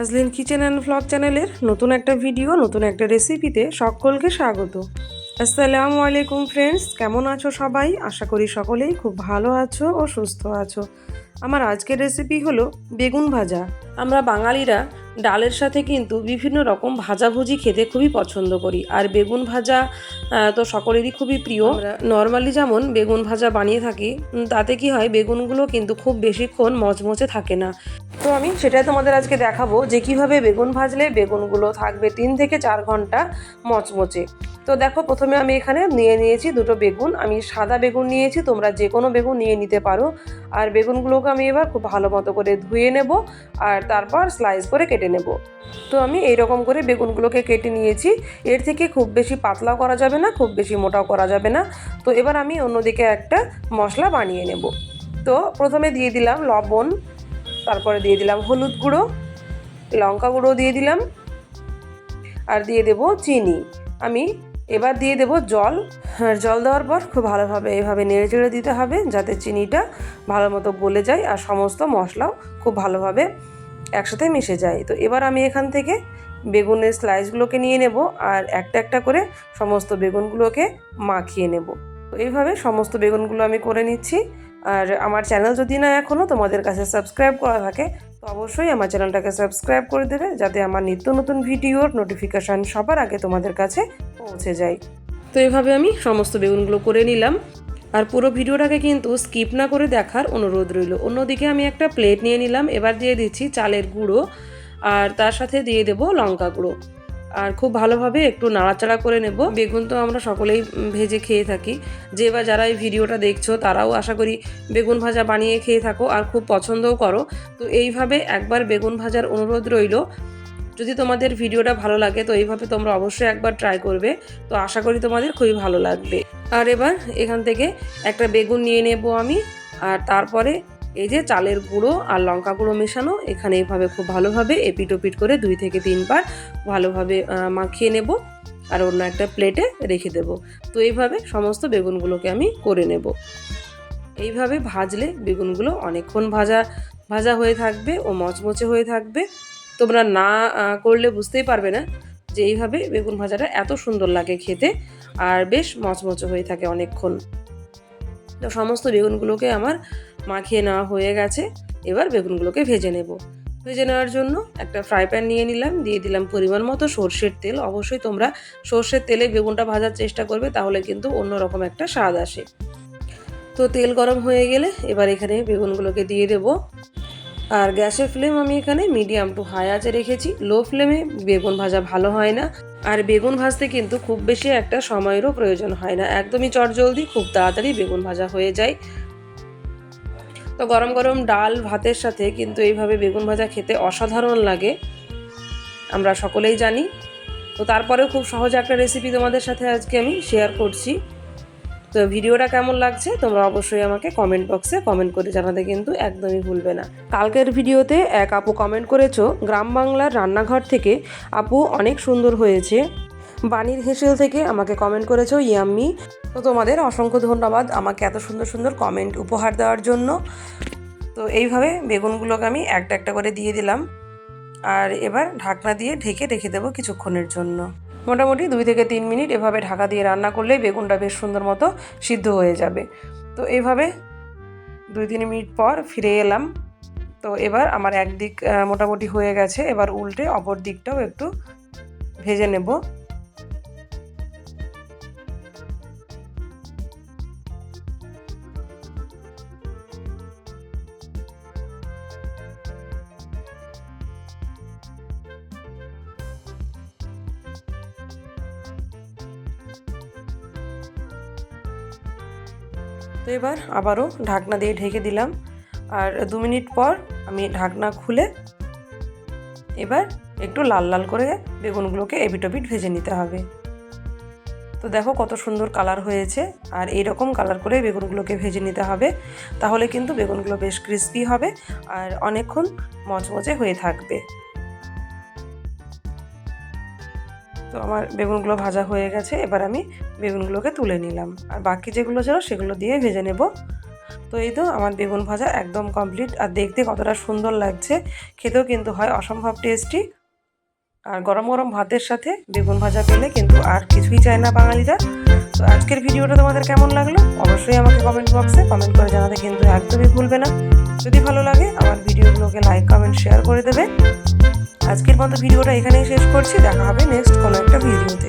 Azlin kitchen and vlog চ্যানেলের নতুন একটা ভিডিও নতুন একটা রেসিপিতে সকলকে স্বাগত। আসসালামু আলাইকুম ফ্রেন্ডস কেমন আছো সবাই? আশা করি সকলেই খুব ভালো আছো ও সুস্থ আছো। আমার আজকের রেসিপি হলো বেগুন ভাজা। আমরা বাঙালিরা ডালের সাথে কিন্তু বিভিন্ন রকম ভাজাভুজি খেতে খুবই পছন্দ করি। আর বেগুন ভাজা তো সকলেরই খুবই প্রিয়। নর্মালি যেমন বেগুন ভাজা বানিয়ে থাকি তাতে কি হয় বেগুনগুলো কিন্তু খুব বেশিক্ষণ মচমচে থাকে না। তো আমি সেটাই তোমাদের আজকে দেখাবো যে কীভাবে বেগুন ভাজলে বেগুনগুলো থাকবে তিন থেকে চার ঘণ্টা মচমচে। তো দেখো প্রথমে আমি এখানে নিয়ে নিয়েছি দুটো বেগুন। আমি সাদা বেগুন নিয়েছি তোমরা যে কোনো বেগুন নিয়ে নিতে পারো। আর বেগুনগুলোকে আমি এবার খুব ভালো মতো করে ধুয়ে নেব আর তারপর স্লাইস করে কেটে নেব। তো আমি এই রকম করে বেগুনগুলোকে কেটে নিয়েছি। এর থেকে খুব বেশি পাতলাও করা যাবে না, খুব বেশি মোটাও করা যাবে না। তো এবার আমি অন্যদিকে একটা মশলা বানিয়ে নেব। তো প্রথমে দিয়ে দিলাম লবণ, তারপরে দিয়ে দিলাম হলুদ গুঁড়ো, লঙ্কা গুঁড়ো দিয়ে দিলাম, আর দিয়ে দেব চিনি। আমি এবার দিয়ে দেব জল। আর জল দেওয়ার পর খুব ভালোভাবে এভাবে নেড়ে চেড়ে দিতে হবে যাতে চিনিটা ভালো মতো গলে যায় আর সমস্ত মশলাও খুব ভালোভাবে একসাথে মিশে যায়। তো এবার আমি এখান থেকে বেগুনের স্লাইসগুলোকে নিয়ে নেব আর একটা একটা করে সমস্ত বেগুনগুলোকে মাখিয়ে নেব। তো এইভাবে সমস্ত বেগুনগুলো আমি করে নিচ্ছি। আর আমার চ্যানেল যদি না এখনও তোমাদের কাছে সাবস্ক্রাইব করা থাকে, তো অবশ্যই আমার চ্যানেলটাকে সাবস্ক্রাইব করে দেবে, যাতে আমার নিত্য নতুন ভিডিওর নোটিফিকেশান সবার আগে তোমাদের কাছে পৌঁছে যায়। তো এভাবে আমি সমস্ত বেগুনগুলো করে নিলাম। আর পুরো ভিডিওটাকে কিন্তু স্কিপ না করে দেখার অনুরোধ রইল। অন্যদিকে আমি একটা প্লেট নিয়ে নিলাম, এবার দিয়ে দিচ্ছি চালের গুঁড়ো আর তার সাথে দিয়ে দেবো লঙ্কা গুঁড়ো। আর খুব ভালোভাবে একটু নাড়াচাড়া করে নেব। বেগুন তো আমরা সকলেই ভেজে খেয়ে থাকি। যে বা যারা এই ভিডিওটা দেখছ, তারাও আশা করি বেগুন ভাজা বানিয়ে খেয়ে থাকো। আর খুব পছন্দও করো। তো এইভাবে একবার বেগুন ভাজার অনুরোধ রইল। যদি তোমাদের ভিডিওটা ভালো লাগে, তো এইভাবে তোমরা অবশ্যই একবার ট্রাই করবে। তো আশা করি তোমাদের খুবই ভালো লাগবে। আর এবার এখান থেকে একটা বেগুন নিয়ে নেব আমি, আর তারপরে এই যে চালের গুঁড়ো আর লঙ্কা গুঁড়ো মেশানো, এখানে এইভাবে খুব ভালোভাবে এপিট ওপিট করে দুই থেকে তিনবার ভালোভাবে মাখিয়ে নেব আর অন্য একটা প্লেটে রেখে দেব। তো এইভাবে সমস্ত বেগুনগুলোকে আমি করে নেব। এইভাবে ভাজলে বেগুনগুলো অনেকক্ষণ ভাজা ভাজা হয়ে থাকবে ও মচমচে হয়ে থাকবে। তোমরা না করলে বুঝতেই পারবে না যে এইভাবে বেগুন ভাজাটা এত সুন্দর লাগে খেতে আর বেশ মচমচে হয়ে থাকে অনেকক্ষণ। তো সমস্ত বেগুনগুলোকে আমার মাখিয়ে নেওয়া হয়ে গেছে। এবার বেগুনগুলোকে ভেজে নেব। ভেজে নেওয়ার জন্য একটা ফ্রাই প্যান নিয়ে নিলাম, দিয়ে দিলাম পরিমাণ মতো সর্ষের তেল। অবশ্যই তোমরা সর্ষের তেলে বেগুনটা ভাজার চেষ্টা করবে, তাহলে কিন্তু অন্যরকম একটা স্বাদ আসে। তো তেল গরম হয়ে গেলে এবার এখানে বেগুনগুলোকে দিয়ে দেব। আর গ্যাসের ফ্লেম আমি এখানে মিডিয়াম টু হাই আঁচে রেখেছি। লো ফ্লেমে বেগুন ভাজা ভালো হয় না। আর বেগুন ভাজতে কিন্তু খুব বেশি একটা সময়েরও প্রয়োজন হয় না। একদমই চটজলদি খুব তাড়াতাড়ি বেগুন ভাজা হয়ে যায়। তো গরম গরম ডাল ভাতের সাথে কিন্তু এইভাবে বেগুন ভাজা খেতে অসাধারণ লাগে। আমরা সকলেই জানি। তো তারপরেও খুব সহজ একটা রেসিপি তোমাদের সাথে আজকে আমি শেয়ার করছি। তো ভিডিওটা কেমন লাগছে তোমরা অবশ্যই আমাকে কমেন্ট বক্সে কমেন্ট করে জানাতে কিন্তু একদমই ভুলবে না। কালকের ভিডিওতে এক আপু কমেন্ট করেছ, গ্রাম বাংলার রান্নাঘর থেকে আপু অনেক সুন্দর হয়েছে। বাণীর হেসেল থেকে আমাকে কমেন্ট করেছ, ইয়াম্মি। তো তোমাদের অসংখ্য ধন্যবাদ আমাকে এত সুন্দর সুন্দর কমেন্ট উপহার দেওয়ার জন্য। তো এইভাবে বেগুনগুলোকে আমি একটা একটা করে দিয়ে দিলাম। আর এবার ঢাকনা দিয়ে ঢেকে রেখে দেবো কিছুক্ষণের জন্য। মোটামুটি দুই থেকে তিন মিনিট এভাবে ঢাকা দিয়ে রান্না করলেই বেগুনটা বেশ সুন্দর মতো সিদ্ধ হয়ে যাবে। তো এইভাবে দুই তিন মিনিট পর ফিরে এলাম। তো এবার আমার একদিক মোটামুটি হয়ে গেছে। এবার উল্টে অপর দিকটাও একটু ভেজে নেব। তো এবার আবারও ঢাকনা দিয়ে ঢেকে দিলাম। আর দু মিনিট পর আমি ঢাকনা খুলে এবার একটু লাল লাল করে বেগুনগুলোকে এপিটোপিট ভেজে নিতে হবে। তো দেখো কত সুন্দর কালার হয়েছে। আর এই রকম কালার করে বেগুনগুলোকে ভেজে নিতে হবে। তাহলে কিন্তু বেগুনগুলো বেশ ক্রিস্পি হবে আর অনেকক্ষণ মচমচে হয়ে থাকবে। তো আমার বেগুনগুলো ভাজা হয়ে গেছে, এবার আমি বেগুনগুলোকে তুলে নিলাম। আর বাকি যেগুলো ছিল সেগুলো দিয়ে ভেজে নেব। তো এই তো আমার বেগুন ভাজা একদম কমপ্লিট। আর দেখতে কতটা সুন্দর লাগছে। খেতেও কিন্তু হয় অসম্ভব টেস্টি। আর গরম গরম ভাতের সাথে বেগুন ভাজা পেলে কিন্তু আর কিছুই চায় না বাঙালিরা। তো আজকের ভিডিওটা তোমাদের কেমন লাগল? অবশ্যই আমাকে কমেন্ট বক্সে কমেন্ট করে জানাতে কিন্তু একদমই ভুলবে না। যদি ভালো লাগে, আমার ভিডিওগুলোকে লাইক কমেন্ট শেয়ার করে দেবে। আজকের মতো ভিডিওটা এখানেই শেষ করছি। দেখা হবে নেক্সট কোনো একটা ভিডিওতে।